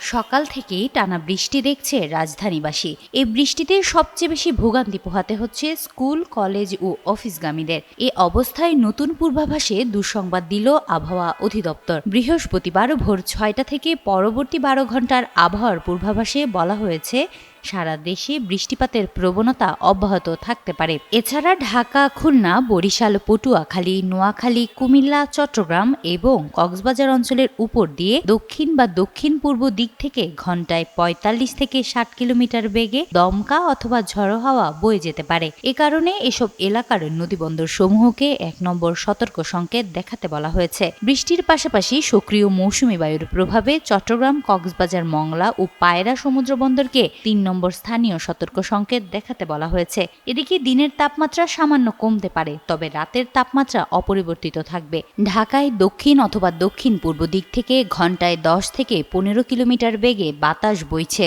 সকাল থেকেই টানা বৃষ্টি দেখছে রাজধানীবাসী। এই বৃষ্টিতে সবচেয়ে বেশি ভোগান্তি পোহাতে হচ্ছে স্কুল, কলেজ ও অফিসগামীদের। এ অবস্থায় নতুন পূর্বাভাসে দুঃসংবাদ দিল আবহাওয়া অধিদপ্তর। বৃহস্পতিবার ভোর ছয়টা থেকে পরবর্তী বারো ঘণ্টার আবহাওয়ার পূর্বাভাসে বলা হয়েছে সারা দেশে বৃষ্টিপাতের প্রবণতা অব্যাহত থাকতে পারে। এছাড়া ঢাকা, খুলনা, বরিশাল, পটুয়াখালী, নোয়াখালী, কুমিল্লা, চট্টগ্রাম এবং কক্সবাজার অঞ্চলের উপর দিয়ে দক্ষিণ বা দক্ষিণ পূর্ব দিক থেকে ঘন্টায় পঁয়তাল্লিশ থেকে ষাট কিলোমিটার বেগে দমকা অথবা ঝড়ো হাওয়া বয়ে যেতে পারে। এ কারণে এসব এলাকার নদীবন্দর সমূহকে এক নম্বর সতর্ক সংকেত দেখাতে বলা হয়েছে। বৃষ্টির পাশাপাশি সক্রিয় মৌসুমী বায়ুর প্রভাবে চট্টগ্রাম, কক্সবাজার, মংলা ও পায়রা সমুদ্র বন্দরকে তিন নম্বর স্থানীয় সতর্ক সংকেত দেখাতে বলা হয়েছে। এদিকে দিনের তাপমাত্রা সামান্য কমতে পারে, তবে রাতের তাপমাত্রা অপরিবর্তিত থাকবে। ঢাকায় দক্ষিণ অথবা দক্ষিণ পূর্ব দিক থেকে ঘন্টায় দশ থেকে পনেরো কিলোমিটার বেগে বাতাস বইছে।